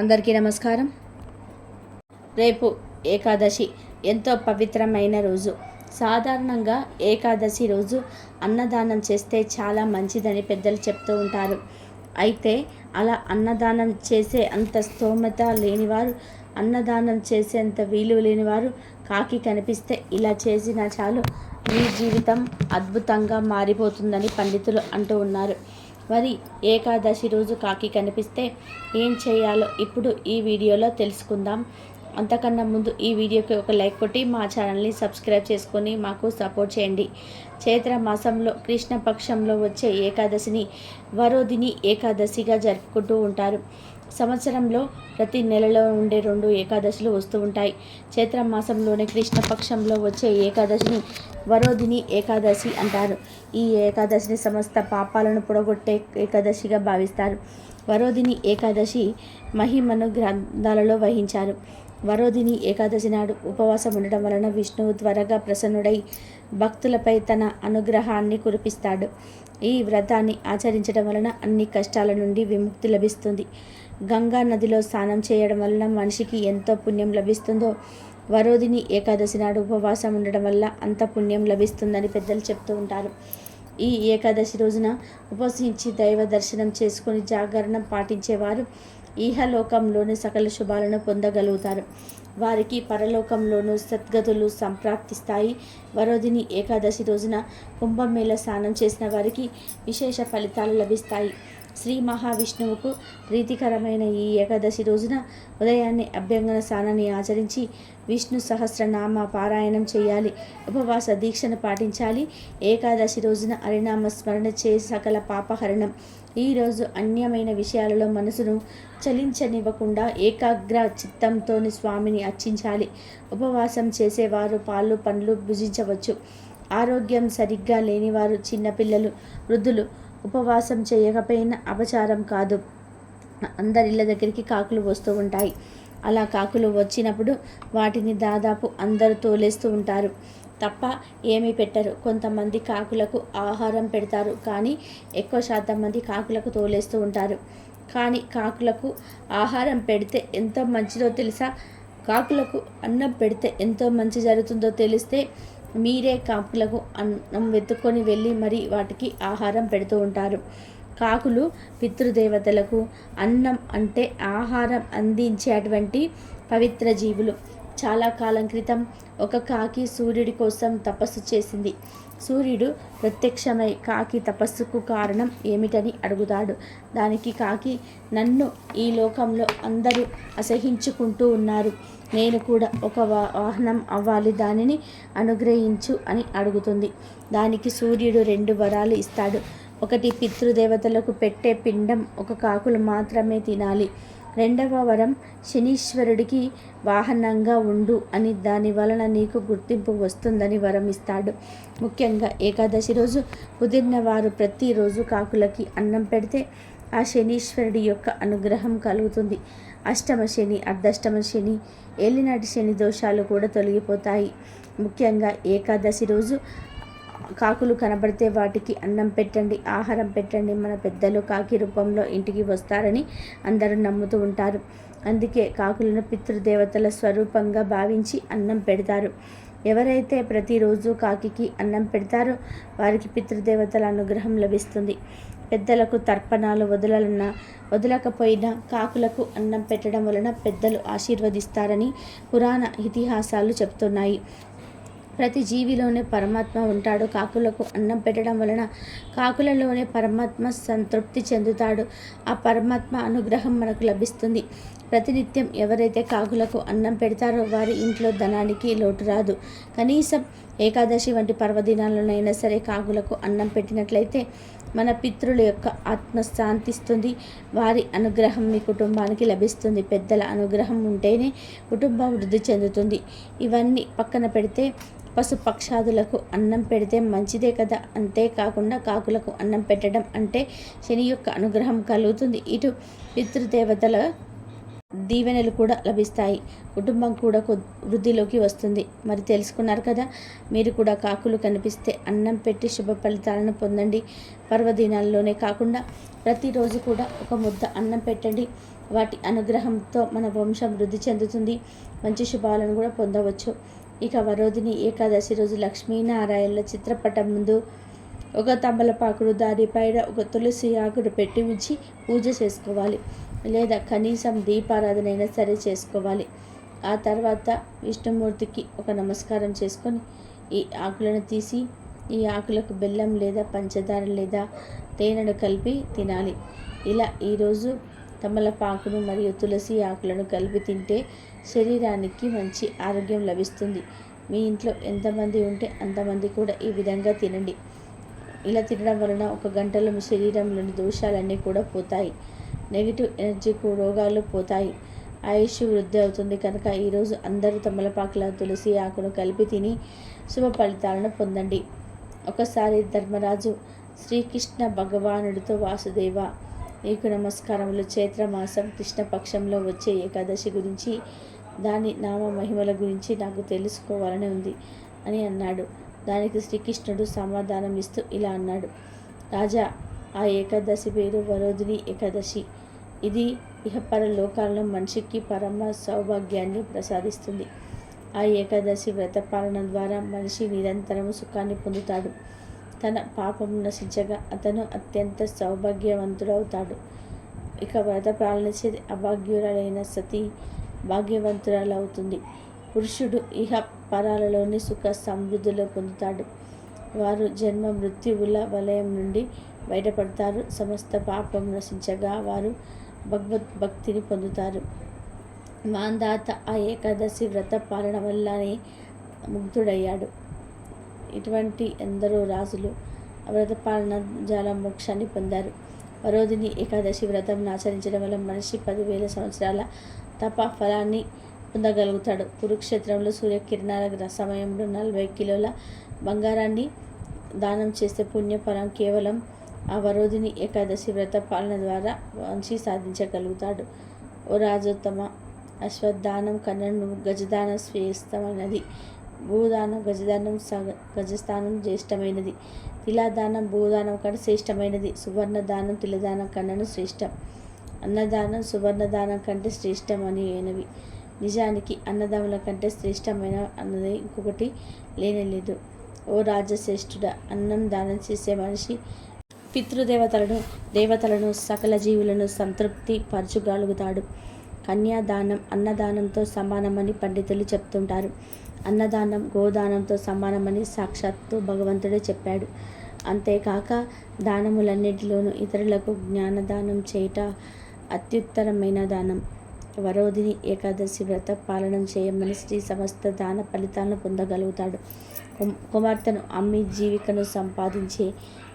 అందరికీ నమస్కారం. రేపు ఏకాదశి ఎంతో పవిత్రమైన రోజు. సాధారణంగా ఏకాదశి రోజు అన్నదానం చేస్తే చాలా మంచిదని పెద్దలు చెప్తూ ఉంటారు. అయితే అలా అన్నదానం చేసే అంత స్తోమత లేనివారు అన్నదానం చేసేంత వీలు లేనివారు కాకి కనిపిస్తే ఇలా చేసినా చాలు. మీ జీవితం అద్భుతంగా మారిపోతుందని పండితులు అంటూ ఉన్నారు. మరి ఏకాదశి రోజు కాకి కనిపిస్తే ఏం చేయాలో ఇప్పుడు ఈ వీడియోలో తెలుసుకుందాం. అంతకన్నా ముందు ఈ వీడియోకి ఒక లైక్ కొట్టి మా ఛానల్ని సబ్స్క్రైబ్ చేసుకొని మాకు సపోర్ట్ చేయండి. చైత్ర మాసంలో కృష్ణపక్షంలో వచ్చే ఏకాదశిని వరోధిని ఏకాదశిగా జరుపుకుంటూ ఉంటారు. సంవత్సరంలో ప్రతి నెలలో ఉండే రెండు ఏకాదశులు వస్తూ ఉంటాయి. చైత్ర మాసంలోనే కృష్ణపక్షంలో వచ్చే ఏకాదశిని వరోధిని ఏకాదశి అంటారు. ఈ ఏకాదశిని సమస్త పాపాలను పొడగొట్టే ఏకాదశిగా భావిస్తారు. వరోధిని ఏకాదశి మహిమను గ్రంథాలలో వహించారు. వరోధిని ఏకాదశి నాడు ఉపవాసం ఉండడం వలన విష్ణువు త్వరగా ప్రసన్నుడై భక్తులపై తన అనుగ్రహాన్ని కురిపిస్తాడు. ఈ వ్రతాన్ని ఆచరించడం వలన అన్ని కష్టాల నుండి విముక్తి లభిస్తుంది. గంగా నదిలో స్నానం చేయడం వలన మనిషికి ఎంతో పుణ్యం లభిస్తుందో వరోధిని ఏకాదశి నాడు ఉపవాసం ఉండడం వల్ల అంత పుణ్యం లభిస్తుందని పెద్దలు చెప్తూ ఉంటారు. ఈ ఏకాదశి రోజున ఉపసించి దైవ దర్శనం చేసుకొని జాగరణం పాటించేవారు ఈహలోకంలోని సకల శుభాలను పొందగలుగుతారు. వారికి పరలోకంలోనూ సద్గతులు సంప్రాప్తిస్తాయి. వరోధిని ఏకాదశి రోజున కుంభమేళ స్నానం చేసిన వారికి విశేష ఫలితాలు లభిస్తాయి. శ్రీ మహావిష్ణువుకు ప్రీతికరమైన ఈ ఏకాదశి రోజున ఉదయాన్నే అభ్యంగన స్నానాన్ని ఆచరించి విష్ణు సహస్రనామ పారాయణం చేయాలి. ఉపవాస దీక్షను పాటించాలి. ఏకాదశి రోజున హరినామ స్మరణ చే సకల పాపహరణం. ఈరోజు అన్యమైన విషయాలలో మనసును చలించనివ్వకుండా ఏకాగ్ర చిత్తంతోని స్వామిని అర్చించాలి. ఉపవాసం చేసేవారు పాలు పండ్లు భుజించవచ్చు. ఆరోగ్యం సరిగ్గా లేనివారు చిన్నపిల్లలు వృద్ధులు ఉపవాసం చేయకపోయినా అపచారం కాదు. అందరి ఇళ్ళ దగ్గరికి కాకులు వస్తూ ఉంటాయి. అలా కాకులు వచ్చినప్పుడు వాటిని దాదాపు అందరూ తోలేస్తూ ఉంటారు. తప్ప ఏమీ పెట్టరు. కొంతమంది కాకులకు ఆహారం పెడతారు. కానీ ఎక్కువ శాతం మంది కాకులకు తోలేస్తూ ఉంటారు. కానీ కాకులకు ఆహారం పెడితే ఎంతో మంచిదో తెలుసా? కాకులకు అన్నం పెడితే ఎంతో మంచి జరుగుతుందో తెలిస్తే మీరే కాకులకు అన్నం వెతుక్కొని వెళ్ళి మరి వాటికి ఆహారం పెడుతూ ఉంటారు. కాకులు పితృదేవతలకు అన్నం అంటే ఆహారం అందించేటువంటి పవిత్ర జీవులు. చాలా కాలం క్రితం ఒక కాకి సూర్యుడి కోసం తపస్సు చేసింది. సూర్యుడు ప్రత్యక్షమై కాకి తపస్సుకు కారణం ఏమిటని అడుగుతాడు. దానికి కాకి నన్ను ఈ లోకంలో అందరూ అసహించుకుంటూ ఉన్నారు. నేను కూడా ఒక వాహనం అవ్వాలి. దానిని అనుగ్రహించు అని అడుగుతుంది. దానికి సూర్యుడు రెండు వరాలు ఇస్తాడు. ఒకటి పితృదేవతలకు పెట్టే పిండం ఒక కాకులు మాత్రమే తినాలి. రెండవ వరం శనీశ్వరుడికి వాహనంగా ఉండు అని దాని వలన నీకు గుర్తింపు వస్తుందని వరం ఇస్తాడు. ముఖ్యంగా ఏకాదశి రోజు కుదిరిన వారు ప్రతిరోజు కాకులకి అన్నం పెడితే ఆ శనీశ్వరుడి యొక్క అనుగ్రహం కలుగుతుంది. అష్టమ శని అర్ధష్టమ శని ఏలినాటి శని దోషాలు కూడా తొలగిపోతాయి. ముఖ్యంగా ఏకాదశి రోజు కాకులు కనబడితే వాటికి అన్నం పెట్టండి ఆహారం పెట్టండి. మన పెద్దలు కాకి రూపంలో ఇంటికి వస్తారని అందరూ నమ్ముతూ ఉంటారు. అందుకే కాకులను పితృదేవతల స్వరూపంగా భావించి అన్నం పెడతారు. ఎవరైతే ప్రతిరోజు కాకికి అన్నం పెడతారో వారికి పితృదేవతల అనుగ్రహం లభిస్తుంది. పెద్దలకు తర్పణాలు వదలన్నా వదలకపోయినా కాకులకు అన్నం పెట్టడం వలన పెద్దలు ఆశీర్వదిస్తారని పురాణ ఇతిహాసాలు చెప్తున్నాయి. ప్రతి జీవిలోనే పరమాత్మ ఉంటాడు. కాకులకు అన్నం పెట్టడం వలన కాకులలోనే పరమాత్మ సంతృప్తి చెందుతాడు. ఆ పరమాత్మ అనుగ్రహం మనకు లభిస్తుంది. ప్రతినిత్యం ఎవరైతే కాకులకు అన్నం పెడతారో వారి ఇంట్లో ధనానికి లోటు రాదు. కనీసం ఏకాదశి వంటి పర్వదినాలనైనా సరే కాకులకు అన్నం పెట్టినట్లయితే మన పితృల యొక్క ఆత్మ శాంతిస్తుంది వారి అనుగ్రహం మీ కుటుంబానికి లభిస్తుంది. పెద్దల అనుగ్రహం ఉంటేనే కుటుంబం వృద్ధి చెందుతుంది. ఇవన్నీ పక్కన పెడితే పశుపక్షాదులకు అన్నం పెడితే మంచిదే కదా? అంతేకాకుండా కాకులకు అన్నం పెట్టడం అంటే శని యొక్క అనుగ్రహం కలుగుతుంది. ఇటు పితృదేవతల దీవెనలు కూడా లభిస్తాయి. కుటుంబం కూడా వృద్ధిలోకి వస్తుంది. మరి తెలుసుకున్నారు కదా? మీరు కూడా కాకులు కనిపిస్తే అన్నం పెట్టి శుభ ఫలితాలను పొందండి. పర్వదినాల్లోనే కాకుండా ప్రతిరోజు కూడా ఒక ముద్ద అన్నం పెట్టండి. వాటి అనుగ్రహంతో మన వంశం వృద్ధి చెందుతుంది. మంచి శుభాలను కూడా పొందవచ్చు. ఇక వరోధిని ఏకాదశి రోజు లక్ష్మీనారాయణల చిత్రపటం ముందు ఒక తమలపాకుడు దానిపైన ఒక తులసి ఆకుడు పెట్టి ఉంచి పూజ చేసుకోవాలి. లేదా కనీసం దీపారాధన అయినా సరే చేసుకోవాలి. ఆ తర్వాత విష్ణుమూర్తికి ఒక నమస్కారం చేసుకొని ఈ ఆకులను తీసి ఈ ఆకులకు బెల్లం లేదా పంచదార లేదా తేనెను కలిపి తినాలి. ఇలా ఈరోజు తమలపాకును మరియు తులసి ఆకులను కలిపి తింటే శరీరానికి మంచి ఆరోగ్యం లభిస్తుంది. మీ ఇంట్లో ఎంతమంది ఉంటే అంతమంది కూడా ఈ విధంగా తినండి. ఇలా తినడం వలన ఒక గంటలో మీ శరీరంలోని దోషాలన్నీ కూడా పోతాయి. నెగిటివ్ ఎనర్జీ రోగాలు పోతాయి. ఆయుష్ వృద్ధి అవుతుంది కనుక ఈరోజు అందరూ తమలపాకుల తులసి ఆకును కలిపి తిని శుభ ఫలితాలను పొందండి. ఒకసారి ధర్మరాజు శ్రీకృష్ణ భగవానుడితో వాసుదేవ నీకు నమస్కారములు చైత్రమాసం కృష్ణపక్షంలో వచ్చే ఏకాదశి గురించి దాని నామ మహిమల గురించి నాకు తెలుసుకోవాలని ఉంది అని అన్నాడు. దానికి శ్రీకృష్ణుడు సమాధానం ఇస్తూ ఇలా అన్నాడు. రాజా ఆ ఏకాదశి పేరు వరోధిని ఏకాదశి. ఇది ఇహపర లోకాల్లో మనిషికి పరమ సౌభాగ్యాన్ని ప్రసాదిస్తుంది. ఆ ఏకాదశి వ్రతపాలన ద్వారా మనిషి నిరంతరం సుఖాన్ని పొందుతాడు. తన పాపం నశించగా అతను అత్యంత సౌభాగ్యవంతుడవుతాడు. ఇక వ్రత పాలనచే అభాగ్యురాలైన సతీ భాగ్యవంతురాలవుతుంది. పురుషుడు ఇహ పరాలలోని సుఖ సమృద్ధులు పొందుతాడు. వారు జన్మ మృత్యువుల వలయం నుండి బయటపడతారు. సమస్త పాపం నశించగా వారు భగవద్భక్తిని పొందుతారు. మాందాత ఆ ఏకాదశి వ్రత పాలన వల్లనే ముగ్ధుడయ్యాడు ఇటువంటి ఎందరో రాజులు వ్రత పాలన జాల మోక్షాన్ని పొందారు. వరోధిని ఏకాదశి వ్రతం ఆచరించడం వల్ల మనిషి పదివేల సంవత్సరాల తప ఫలాన్ని పొందగలుగుతాడు. కురుక్షేత్రంలో సూర్యకిరణాల సమయంలో నలభై కిలోల బంగారాన్ని దానం చేస్తే పుణ్యఫలం కేవలం ఆ వరోధిని ఏకాదశి వ్రత పాలన ద్వారా వంచి సాధించగలుగుతాడు. ఓ రాజోత్తమ అశ్వత్థానం కన్నను గజదానం శ్రేష్టమైనది భూదానం గజదానం సగ గజస్థానం జ్యేష్టమైనది. తిలాదానం భూదానం కంటే శ్రేష్టమైనది. సువర్ణదానం తిలదానం కన్నను శ్రేష్టం. అన్నదానం సువర్ణదానం కంటే శ్రేష్టం అని అయినవి నిజానికి అన్నదమ్ముల కంటే శ్రేష్టమైన అన్నది ఇంకొకటి లేనేలేదు. ఓ రాజశ్రేష్ఠుడ అన్నం దానం చేసే మనిషి. పితృదేవతలను దేవతలను సకల జీవులను సంతృప్తి పరచుగలుగుతాడు కన్యాదానం అన్నదానంతో సమానమని పండితులు చెప్తుంటారు. అన్నదానం గోదానంతో సమానమని సాక్షాత్తు భగవంతుడే చెప్పాడు. అంతేకాక దానములన్నిటిలోనూ ఇతరులకు జ్ఞానదానం చేయట అత్యుత్తరమైన దానం. వరోధిని ఏకాదశి వ్రత పాలనం చేయమని శ్రీ సమస్త దాన ఫలితాలను పొందగలుగుతాడు. కుమార్తెను అమ్మి జీవికను సంపాదించే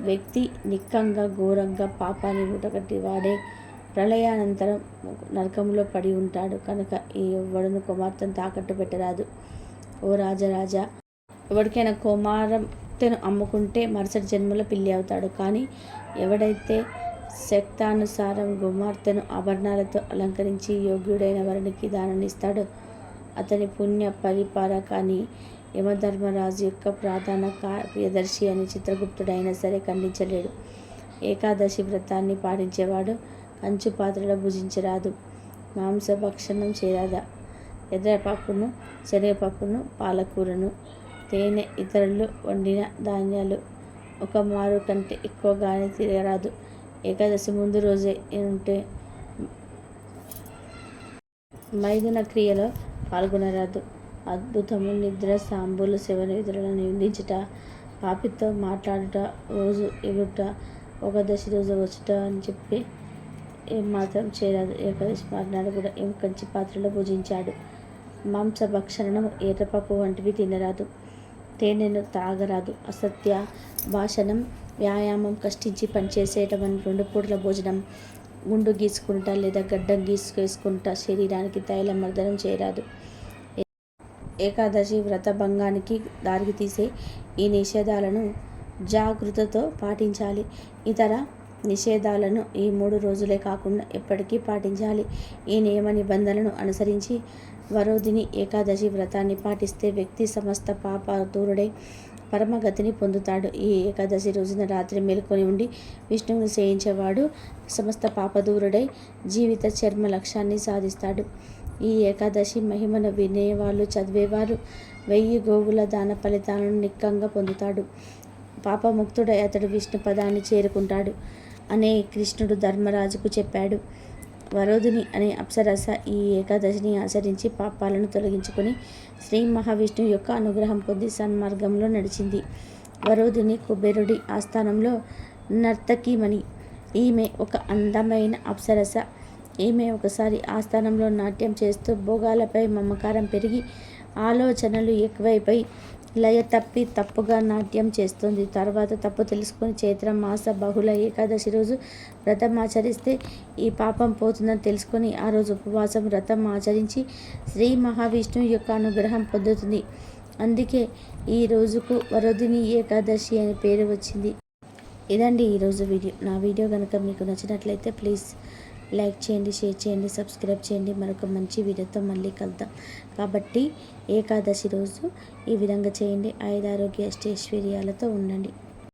వ్యక్తి నిక్కంగా ఘోరంగా పాపాన్ని ఊటగట్టి వాడే ప్రళయానంతరం నరకంలో పడి ఉంటాడు. కనుక ఈ ఎవ్వడును కుమార్తెను తాకట్టు పెట్టరాదు. ఓ రాజరాజా ఎవరికైనా కుమార్తెను అమ్ముకుంటే మరుసటి జన్మలో పిల్లి అవుతాడు. కానీ ఎవడైతే శక్తానుసారం కుమార్తెను ఆభరణాలతో అలంకరించి యోగ్యుడైన వారికి దాననిస్తాడో అతని పుణ్య పరిపాలకాన్ని యమధర్మరాజు యొక్క ప్రధాన కార్యదర్శి అని చిత్రగుప్తుడైనా సరే ఖండించలేడు. ఏకాదశి వ్రతాన్ని పాటించేవాడు కంచు పాత్రలో భుజించరాదు మాంసభక్షణం చేయరాదా? ఎర్రపప్పును శనగపప్పును పాలకూరను తేనె ఇతరులు వండిన ధాన్యాలు. ఒక మారు కంటే ఎక్కువగానే తిరగరాదు. ఏకాదశి ముందు రోజే ఉంటే మైదున క్రియలో పాల్గొనరాదు. అద్భుతము నిద్ర సాంబులు శివనిద్రలను నిందించుట పాపితో మాట్లాడుట రోజు ఎగుట ఒక దశ రోజు వచ్చుట అని చెప్పి ఏం మాత్రం చేయరాదు. ఏకాదశి మాట్లాడు కూడా ఏం కంచి పాత్రలో పూజించాడు మాంస ఎర్రపప్పు వంటివి తినరాదు. తేనెను తాగరాదు. అసత్య భాషణం వ్యాయామం కష్టించి పనిచేసేటమని రెండు పూటల భోజనం గుండు గీసుకుంటా లేదా గడ్డం గీసుకేసుకుంటా శరీరానికి తైల మర్దనం చేయరాదు. ఏకాదశి వ్రత భంగానికి దారితీసే ఈ నిషేధాలను జాగృతతో పాటించాలి. ఇతర నిషేధాలను ఈ మూడు రోజులే కాకుండా ఎప్పటికీ పాటించాలి. ఈ నియమ నిబంధనలను అనుసరించి వరోధిని ఏకాదశి వ్రతాన్ని పాటిస్తే వ్యక్తి సమస్త పాప దూరుడై పరమగతిని పొందుతాడు. ఈ ఏకాదశి రోజున రాత్రి మేల్కొని ఉండి విష్ణువుని సేయించేవాడు సమస్త పాపదూరుడై జీవిత చర్మ లక్ష్యాన్ని సాధిస్తాడు. ఈ ఏకాదశి మహిమను వినేవాళ్ళు చదివేవారు వెయ్యి గోవుల దాన ఫలితాలను నిక్కంగా పొందుతాడు. పాపముక్తుడై అతడు విష్ణు పదాన్ని చేరుకుంటాడు. అనే కృష్ణుడు ధర్మరాజుకు చెప్పాడు. వరోధుని అనే అప్సరస ఈ ఏకాదశిని ఆచరించి పాపాలను తొలగించుకొని శ్రీ మహావిష్ణువు యొక్క అనుగ్రహం పొంది సన్మార్గంలో నడిచింది. వరోధుని కుబేరుడి ఆస్థానంలో నర్తకిమణి. ఈమె ఒక అందమైన అప్సరస. ఈమె ఒకసారి ఆస్థానంలో నాట్యం చేస్తూ భోగాలపై మమకారం పెరిగి ఆలోచనలు ఎక్కువైపోయి లయ తప్పి తప్పుగా నాట్యం చేస్తుంది. తర్వాత తప్పు తెలుసుకుని చైత్ర మాస బహుళ ఏకాదశి రోజు వ్రతం ఆచరిస్తే ఈ పాపం పోతుందని తెలుసుకొని ఆ రోజు ఉపవాసం వ్రతం ఆచరించి శ్రీ మహావిష్ణువు యొక్క అనుగ్రహం పొందుతుంది. అందుకే ఈ రోజుకు వరదిని ఏకాదశి అనే పేరు వచ్చింది. ఇదండి ఈరోజు వీడియో. నా వీడియో కనుక మీకు నచ్చినట్లయితే ప్లీజ్ లైక్ చేయండి షేర్ చేయండి సబ్స్క్రైబ్ చేయండి. మరొక మంచి వీడియోతో మళ్ళీ కలుద్దాం. కాబట్టి ఏకాదశి రోజు ఈ విధంగా చేయండి. ఐదారోగ్య అష్టైశ్వర్యాలతో ఉండండి.